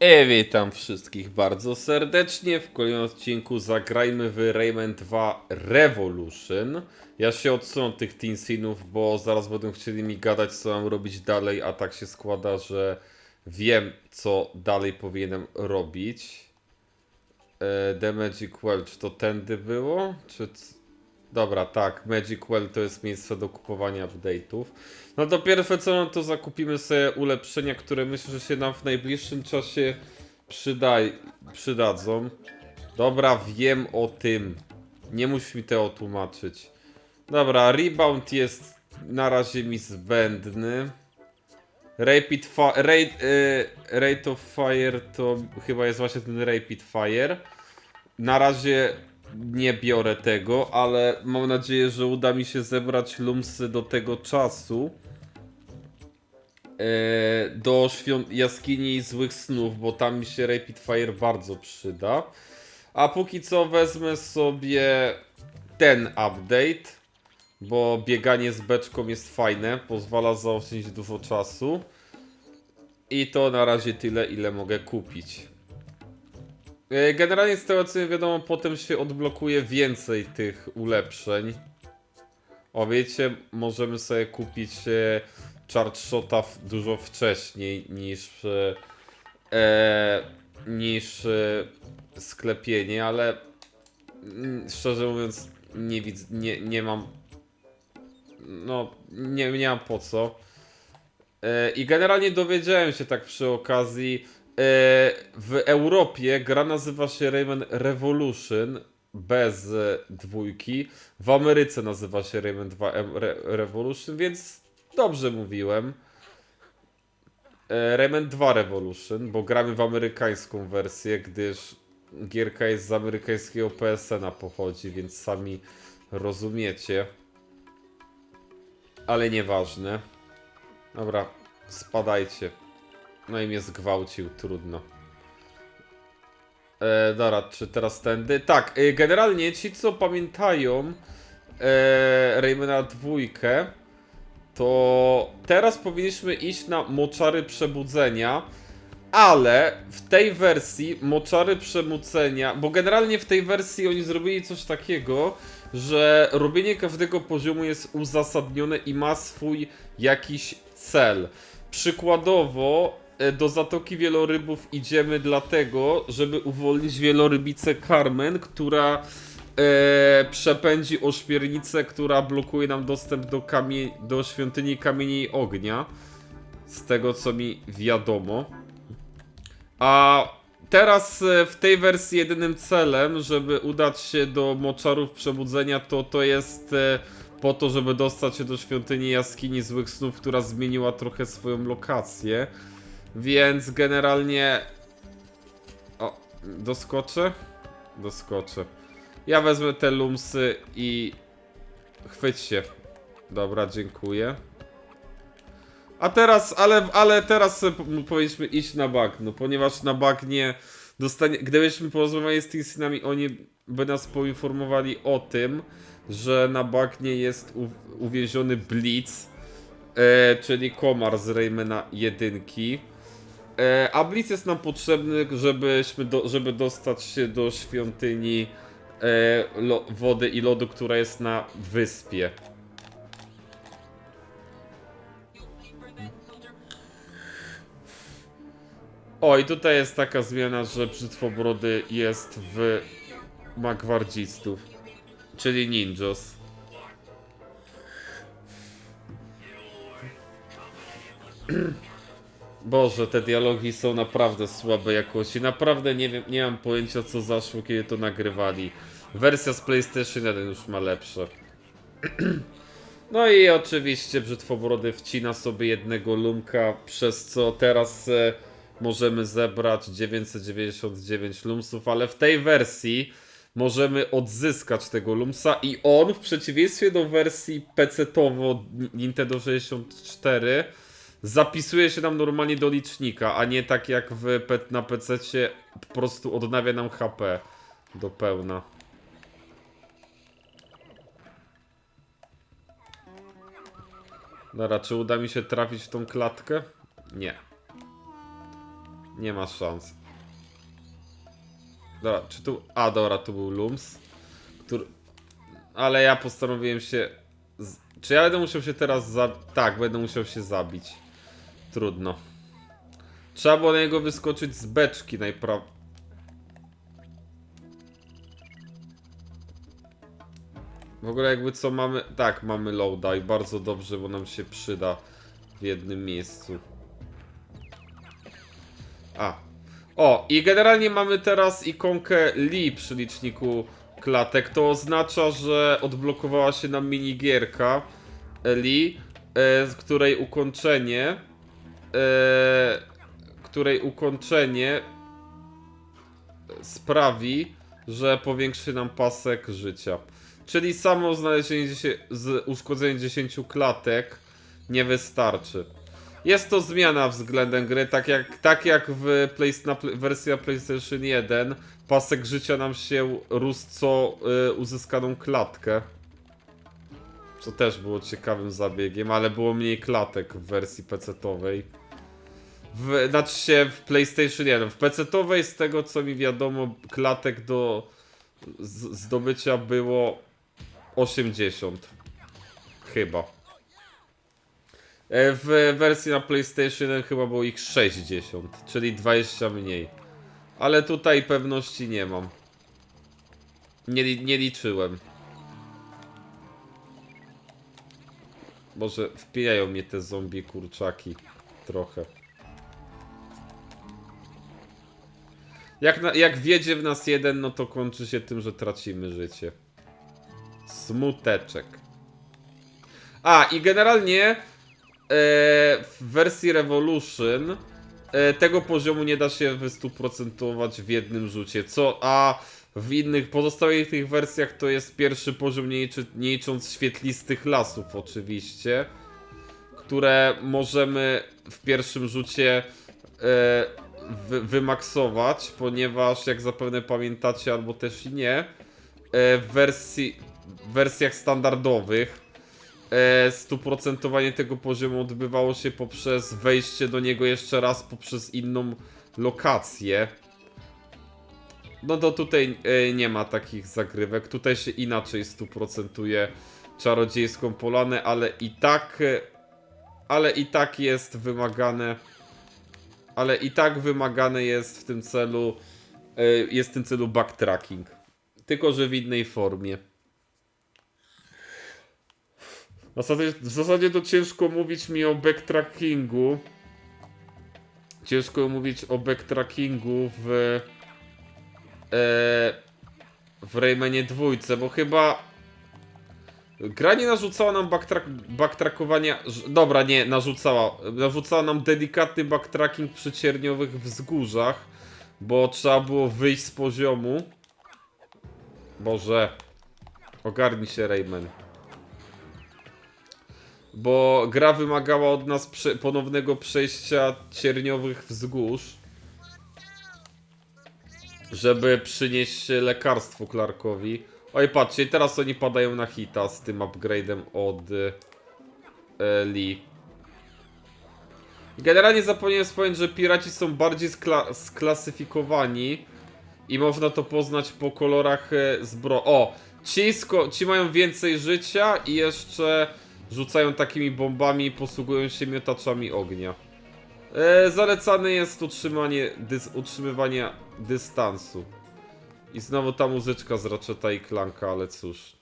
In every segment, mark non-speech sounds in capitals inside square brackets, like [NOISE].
E, witam wszystkich bardzo serdecznie. W kolejnym odcinku zagrajmy w Rayman 2 Revolution. Ja się odsunę od tych teensinów, bo zaraz będą chcieli mi gadać, co mam robić dalej, a tak się składa, że wiem, co dalej powinienem robić. E, The Magic Well, czy to tędy było? Czy... Dobra, tak, Magic Well to jest miejsce do kupowania update'ów. No to pierwsze co, no to zakupimy sobie ulepszenia, które myślę, że się nam w najbliższym czasie przydaj, przydadzą. Dobra, wiem o tym. Nie musisz mi tego tłumaczyć. Dobra, rebound jest na razie mi zbędny. Rapid fi- rate, y, rate of fire to chyba jest właśnie ten rapid fire. Na razie nie biorę tego, ale mam nadzieję, że uda mi się zebrać lumsy do tego czasu. E, do świąt jaskini złych snów, bo tam mi się Rapid Fire bardzo przyda. A póki co wezmę sobie ten update, bo bieganie z beczką jest fajne, pozwala zaoszczędzić dużo czasu. I to na razie tyle, ile mogę kupić. E, Generalnie z tego co wiadomo, potem się odblokuje więcej tych ulepszeń. O wiecie, możemy sobie kupić e, Charge Shota dużo wcześniej niż e, e, niż e, sklepienie, ale mm, szczerze mówiąc nie widzę, nie, nie mam no nie, nie mam po co. E, I generalnie dowiedziałem się tak przy okazji, w Europie gra nazywa się Rayman Revolution bez e, dwójki. W Ameryce nazywa się Rayman 2 Em- Re Revolution, więc dobrze mówiłem. E, Rayman 2 Revolution, bo gramy w amerykańską wersję, gdyż gierka jest z amerykańskiego PSN-a pochodzi, więc sami rozumiecie. Ale nieważne. Dobra, spadajcie. No i mnie zgwałcił, trudno. E, dobra, czy teraz tędy? Tak, e, generalnie ci co pamiętają e, Raymana dwójkę, to teraz powinniśmy iść na moczary przebudzenia, ale w tej wersji moczary przebudzenia, bo generalnie w tej wersji oni zrobili coś takiego, że robienie każdego poziomu jest uzasadnione i ma swój jakiś cel. Przykładowo do Zatoki Wielorybów idziemy dlatego, żeby uwolnić wielorybicę Carmen, która e, przepędzi ośmiornicę, która blokuje nam dostęp do, kamie- do świątyni kamieni i ognia. Z tego co mi wiadomo. A teraz e, w tej wersji jedynym celem, żeby udać się do moczarów przebudzenia, to to jest e, po to, żeby dostać się do świątyni jaskini złych snów, która zmieniła trochę swoją lokację. Więc generalnie. O, doskoczę? Doskoczę. Ja wezmę te lumsy i. Chwyć się. Dobra, dziękuję. A teraz, ale, ale teraz p- powinniśmy iść na bagno, ponieważ na bagnie dostanie, gdybyśmy porozmawiali z Teensynami, oni by nas poinformowali o tym, że na bagnie jest uwięziony Blitz, e, czyli komar z Raymana jedynki. E, a Blitz jest nam potrzebny, żebyśmy do, żeby dostać się do świątyni e, lo, wody i lodu, która jest na wyspie. O, i tutaj jest taka zmiana, że Brzytwobrody jest w magwardzistów, czyli ninjas. [CLEARS THROAT] Boże, te dialogi są naprawdę słabe jakości. Naprawdę nie wiem, nie mam pojęcia co zaszło, kiedy to nagrywali. Wersja z PlayStation 1 już ma lepsze. [CLEARS THROAT] No i oczywiście Brzytwobrody wcina sobie jednego lumka, przez co teraz e, możemy zebrać 999 lumsów, ale w tej wersji możemy odzyskać tego lumsa i on w przeciwieństwie do wersji PC-towo Nintendo 64 zapisuje się nam normalnie do licznika, a nie tak jak w, na PC po prostu odnawia nam HP do pełna. Dobra, czy uda mi się trafić w tą klatkę? Nie. Nie ma szans. Dobra, czy tu... A, dobra, tu był Lums. Który... Ale ja postanowiłem się... Czy ja będę musiał się teraz za... Tak, będę musiał się zabić. Trudno. Trzeba było na niego wyskoczyć z beczki najpraw... W ogóle jakby co mamy... Tak, mamy loada i bardzo dobrze, bo nam się przyda w jednym miejscu. A. O, i generalnie mamy teraz ikonkę Lee przy liczniku klatek. To oznacza, że odblokowała się nam minigierka e, Lee, e, z której ukończenie której ukończenie sprawi, że powiększy nam pasek życia. Czyli samo znalezienie z uszkodzenie 10 klatek nie wystarczy. Jest to zmiana względem gry, tak jak, tak jak w na play, wersja PlayStation 1 pasek życia nam się rósł co y, uzyskaną klatkę. Co też było ciekawym zabiegiem, ale było mniej klatek w wersji PC-towej. W, znaczy się w PlayStation 1. W PC-towej z tego co mi wiadomo klatek do z, zdobycia było 80. Chyba. E, W wersji na PlayStation 1 chyba było ich 60, czyli 20 mniej. Ale tutaj pewności nie mam. Nie, nie liczyłem. Może wpijają mnie te zombie kurczaki. Trochę. Jak, na, jak wjedzie w nas jeden, no to kończy się tym, że tracimy życie. Smuteczek. A, i generalnie e, w wersji Revolution e, tego poziomu nie da się wystuprocentować w jednym rzucie, co a w innych pozostałych tych wersjach to jest pierwszy poziom nie, liczy, nie licząc świetlistych lasów oczywiście, które możemy w pierwszym rzucie e, wy, wymaksować, ponieważ jak zapewne pamiętacie albo też i nie, e, w wersji w wersjach standardowych e, stuprocentowanie tego poziomu odbywało się poprzez wejście do niego jeszcze raz poprzez inną lokację. No to tutaj e, nie ma takich zagrywek. Tutaj się inaczej stuprocentuje czarodziejską polanę, ale i tak ale i tak jest wymagane ale i tak wymagane jest w tym celu e, jest w tym celu backtracking. Tylko, że w innej formie. W zasadzie, w zasadzie to ciężko mówić mi o backtrackingu. Ciężko mówić o backtrackingu w. E, w Raymanie dwójce, bo chyba. Gra nie narzucała nam backtrack, backtrackowania. Dobra, nie, narzucała. Narzucała nam delikatny backtracking przy cierniowych wzgórzach, bo trzeba było wyjść z poziomu. Boże. Ogarnij się, Rayman bo gra wymagała od nas prze ponownego przejścia cierniowych wzgórz, żeby przynieść lekarstwo Clarkowi. Oj, patrzcie, teraz oni padają na hita z tym upgrade'em od e, Lee. Generalnie zapomniałem wspomnieć, że piraci są bardziej skla sklasyfikowani i można to poznać po kolorach e, zbro... O! Ci, ci mają więcej życia i jeszcze rzucają takimi bombami i posługują się miotaczami ognia. E, zalecane jest utrzymanie, dys, utrzymywanie dystansu. I znowu ta muzyczka z Ratcheta i Clanka, ale cóż.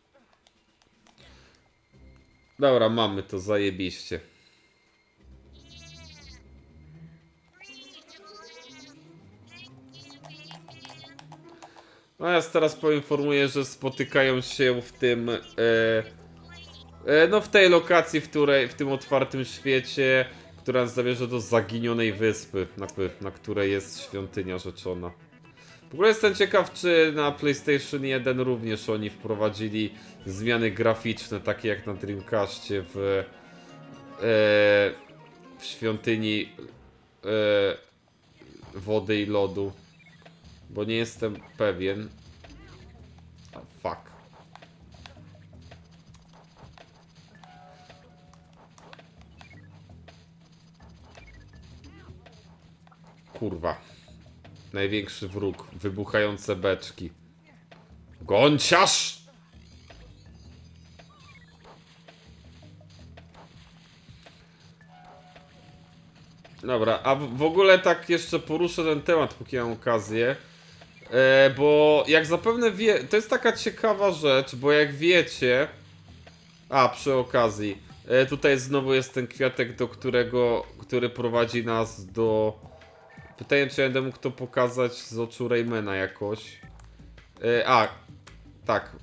Dobra, mamy to, zajebiście. No ja teraz poinformuję, że spotykają się w tym... E, E, No w tej lokacji, w której, w tym otwartym świecie, która nas zabierze do zaginionej wyspy, na, na której jest świątynia rzeczona. W ogóle jestem ciekaw, czy na PlayStation 1 również oni wprowadzili zmiany graficzne, takie jak na Dreamcastie w, e, w świątyni e, wody i lodu. Bo nie jestem pewien. A, fuck. Kurwa. Największy wróg. Wybuchające beczki. Gąciarz! Dobra, a w ogóle tak jeszcze poruszę ten temat, póki mam okazję. E, bo jak zapewne wie, to jest taka ciekawa rzecz, bo jak wiecie. A, przy okazji. E, tutaj znowu jest ten kwiatek, do którego, który prowadzi nas do. Pytanie, czy będę mógł to pokazać z oczu Raymana jakoś. E, a, tak.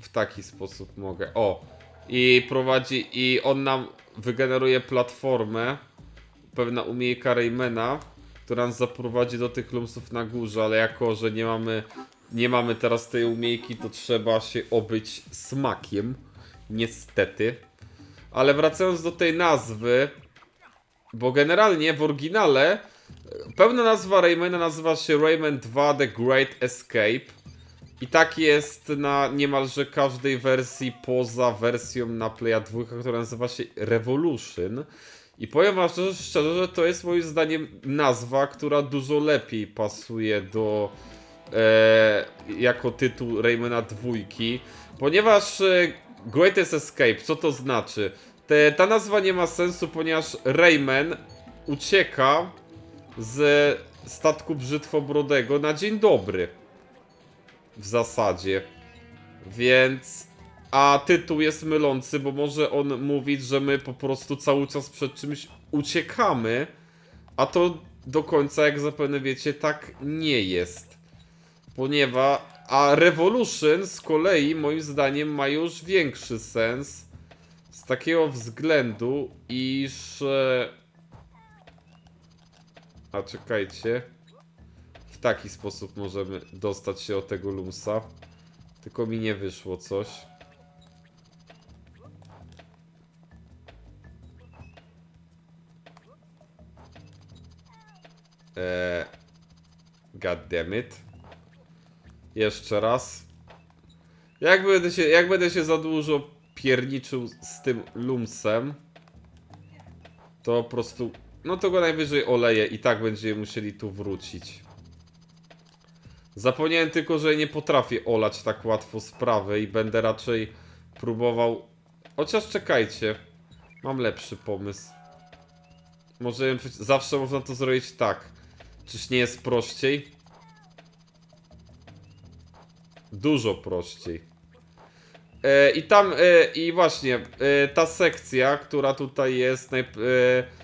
W taki sposób mogę. O. I prowadzi, i on nam wygeneruje platformę. Pewna umiejka Raymana, która nas zaprowadzi do tych lumsów na górze, ale jako, że nie mamy, nie mamy teraz tej umiejki, to trzeba się obyć smakiem. Niestety. Ale wracając do tej nazwy, bo generalnie w oryginale pełna nazwa Raymana nazywa się Rayman 2 The Great Escape. I tak jest na niemalże każdej wersji poza wersją na Playa 2, która nazywa się Revolution. I powiem wam szczerze, szczerze, że to jest moim zdaniem nazwa, która dużo lepiej pasuje do e, jako tytuł Raymana dwójki, ponieważ e, Greatest Escape, co to znaczy? Te, ta nazwa nie ma sensu, ponieważ Rayman ucieka z statku brzytwobrodego na dzień dobry. W zasadzie. Więc. A tytuł jest mylący, bo może on mówić, że my po prostu cały czas przed czymś uciekamy, a to do końca, jak zapewne wiecie, tak nie jest. Ponieważ. A Revolution z kolei, moim zdaniem, ma już większy sens. Z takiego względu, iż. A czekajcie. W taki sposób możemy dostać się od tego Lumsa. Tylko mi nie wyszło coś. Eee, God damn it. Jeszcze raz. Jak będę się, jak będę się za dużo pierniczył z tym lumsem, to po prostu, no to go najwyżej oleję i tak będziemy musieli tu wrócić. Zapomniałem tylko, że nie potrafię olać tak łatwo sprawy i będę raczej próbował... Chociaż czekajcie, mam lepszy pomysł. Może zawsze można to zrobić tak. Czyż nie jest prościej? Dużo prościej. E, I tam, e, i właśnie, e, ta sekcja, która tutaj jest, najp- e,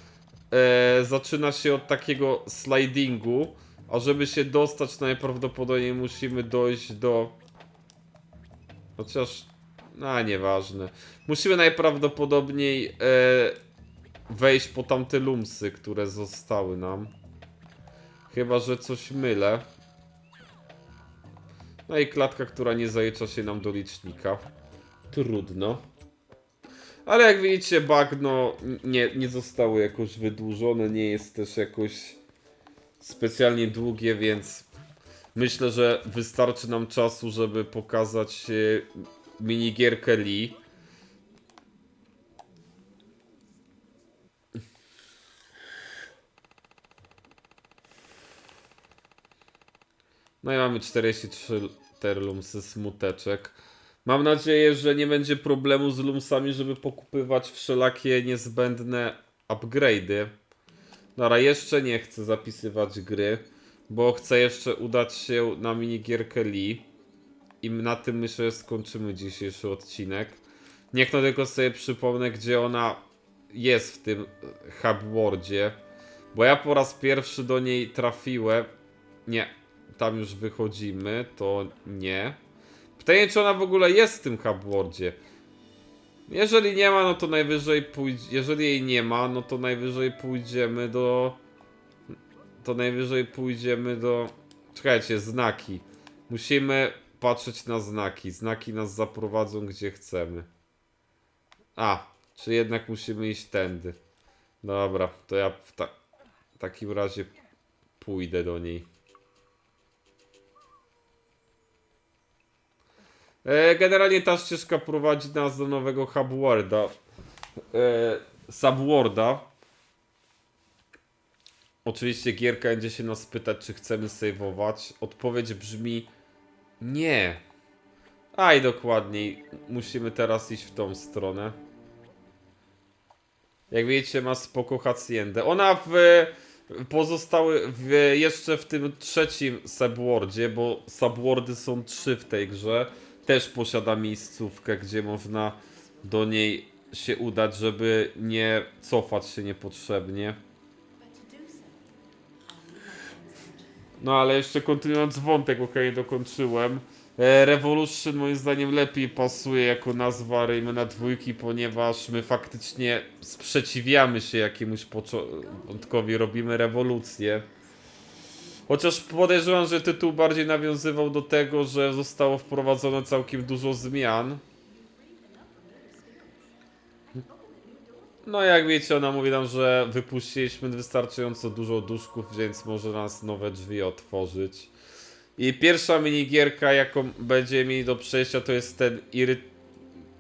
e, zaczyna się od takiego slidingu, a żeby się dostać najprawdopodobniej musimy dojść do... Chociaż, no nieważne. Musimy najprawdopodobniej e, wejść po tamte lumsy, które zostały nam. Chyba, że coś mylę. No i klatka, która nie zalicza się nam do licznika. Trudno. Ale jak widzicie, bagno nie, nie zostało jakoś wydłużone, nie jest też jakoś specjalnie długie, więc myślę, że wystarczy nam czasu, żeby pokazać e, minigierkę Lee. No i mamy 43 terlumsy smuteczek. Mam nadzieję, że nie będzie problemu z lumsami, żeby pokupywać wszelakie niezbędne upgrade'y. Dobra, jeszcze nie chcę zapisywać gry, bo chcę jeszcze udać się na minigierkę Lee. I na tym myślę, że skończymy dzisiejszy odcinek. Niech no tylko sobie przypomnę, gdzie ona jest w tym hubwordzie. Bo ja po raz pierwszy do niej trafiłem. Nie, tam już wychodzimy, to nie. Pytanie, czy ona w ogóle jest w tym hubwordzie. Jeżeli nie ma, no to najwyżej. Jeżeli jej nie ma, no to najwyżej pójdziemy do. To najwyżej pójdziemy do. Czekajcie, znaki. Musimy patrzeć na znaki. Znaki nas zaprowadzą gdzie chcemy. A, czy jednak musimy iść tędy. Dobra, to ja w ta w takim razie pójdę do niej. Generalnie ta ścieżka prowadzi nas do nowego Hubwarda. E, Subwarda. Oczywiście gierka będzie się nas pytać, czy chcemy saveować. Odpowiedź brzmi nie. A i dokładniej, musimy teraz iść w tą stronę. Jak widzicie, ma spoko haciendę. Ona w pozostały w, jeszcze w tym trzecim subwordzie, bo subwordy są trzy w tej grze. Też posiada miejscówkę, gdzie można do niej się udać, żeby nie cofać się niepotrzebnie. No ale jeszcze kontynuując wątek, ok, dokończyłem. E, Revolution moim zdaniem lepiej pasuje jako nazwa Raymana dwójki, ponieważ my faktycznie sprzeciwiamy się jakiemuś początkowi, robimy rewolucję. Chociaż podejrzewam, że tytuł bardziej nawiązywał do tego, że zostało wprowadzone całkiem dużo zmian. No jak wiecie, ona mówi nam, że wypuściliśmy wystarczająco dużo duszków, więc może nas nowe drzwi otworzyć. I pierwsza minigierka, jaką będziemy mieli do przejścia, to jest ten iry...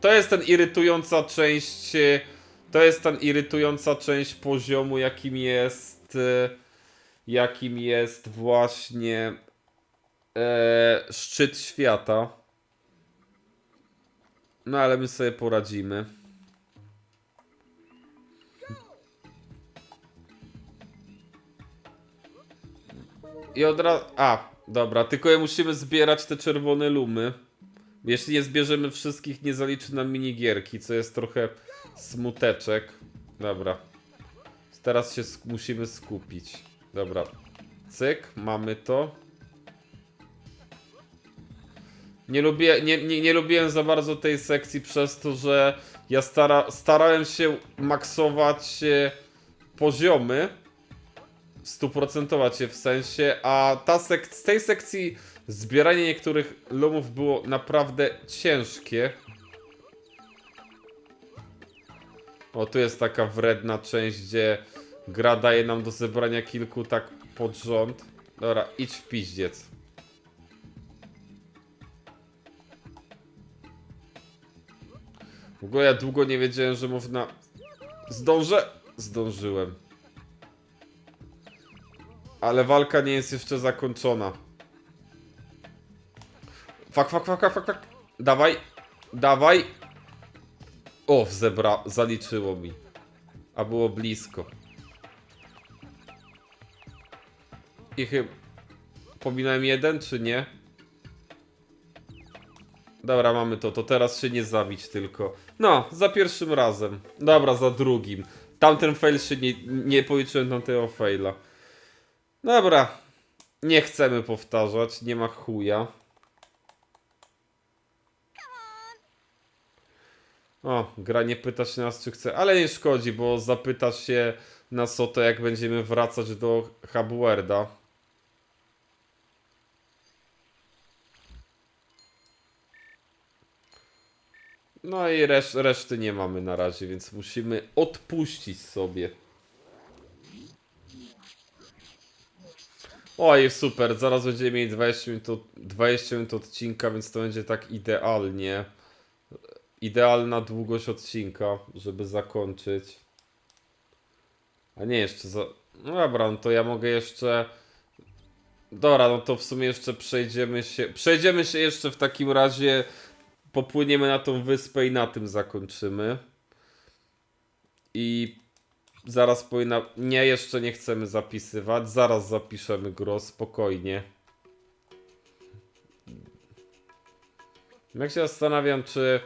To jest ten irytująca część... e, To jest ten irytująca część poziomu, jakim jest... Jakim jest właśnie... E, szczyt świata. No ale my sobie poradzimy. I od razu. A, dobra, tylko musimy zbierać te czerwone lumy. Jeśli nie zbierzemy wszystkich, nie zaliczy nam minigierki, co jest trochę smuteczek. Dobra. Teraz się sk- musimy skupić. Dobra. Cyk, mamy to. Nie, lubię, nie, nie, nie lubiłem za bardzo tej sekcji przez to, że ja stara, starałem się maksować e, poziomy stuprocentować je w sensie, a ta sek z tej sekcji zbieranie niektórych lumów było naprawdę ciężkie. O, tu jest taka wredna część, gdzie gra daje nam do zebrania kilku tak pod rząd. Dobra, idź w piździec. W ogóle ja długo nie wiedziałem, że można... Zdążę? Zdążyłem. Ale walka nie jest jeszcze zakończona. Fak, fak, fak, fak, fak. Dawaj, dawaj. O, zebra, zaliczyło mi. A było blisko. I chyba... Pominąłem jeden, czy nie? Dobra, mamy to. To teraz się nie zabić tylko. No, za pierwszym razem. Dobra, za drugim. Tamten fail się nie, nie policzyłem tamtego faila. Dobra. Nie chcemy powtarzać, nie ma chuja. O, gra nie pyta się nas, czy chce, ale nie szkodzi, bo zapyta się nas o to, jak będziemy wracać do Hubwarda. No i reszt, reszty nie mamy na razie, więc musimy odpuścić sobie. Oj, super, zaraz będziemy mieli 20 minut, od- 20 minut odcinka, więc to będzie tak idealnie. Idealna długość odcinka, żeby zakończyć. A nie, jeszcze za... No dobra, no to ja mogę jeszcze... Dobra, no to w sumie jeszcze przejdziemy się... Przejdziemy się jeszcze w takim razie... Popłyniemy na tą wyspę i na tym zakończymy. I Zaraz powinna. Nie, jeszcze nie chcemy zapisywać. Zaraz zapiszemy gro, spokojnie. Jak się zastanawiam, czy.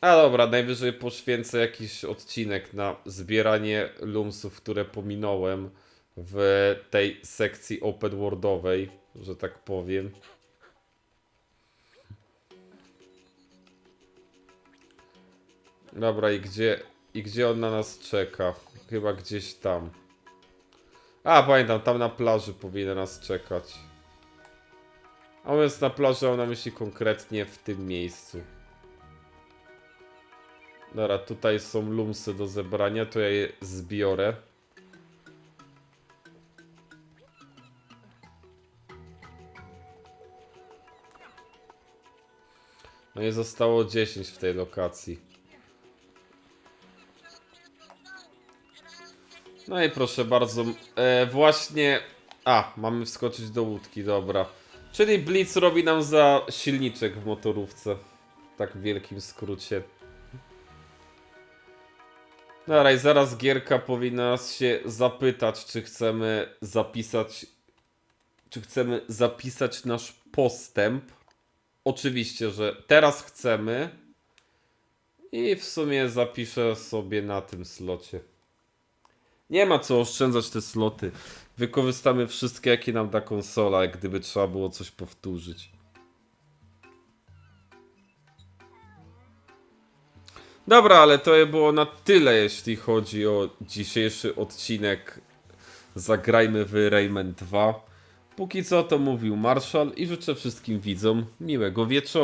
A dobra, najwyżej poświęcę jakiś odcinek na zbieranie lumsów, które pominąłem w tej sekcji open worldowej, że tak powiem. Dobra, i gdzie, i gdzie on na nas czeka? Chyba gdzieś tam. A, pamiętam, tam na plaży powinien nas czekać. A mówiąc na plaży, mam na myśli konkretnie w tym miejscu. Dobra, tutaj są lumsy do zebrania, to ja je zbiorę. No i zostało 10 w tej lokacji. No i proszę bardzo, e, właśnie... A, mamy wskoczyć do łódki, dobra. Czyli Blitz robi nam za silniczek w motorówce. Tak w wielkim skrócie. Dobra, i zaraz gierka powinna nas się zapytać, czy chcemy zapisać... Czy chcemy zapisać nasz postęp. Oczywiście, że teraz chcemy. I w sumie zapiszę sobie na tym slocie. Nie ma co oszczędzać te sloty. Wykorzystamy wszystkie, jakie nam da konsola, jak gdyby trzeba było coś powtórzyć. Dobra, ale to było na tyle, jeśli chodzi o dzisiejszy odcinek. Zagrajmy w Rayman 2. Póki co to mówił Marshall i życzę wszystkim widzom miłego wieczoru.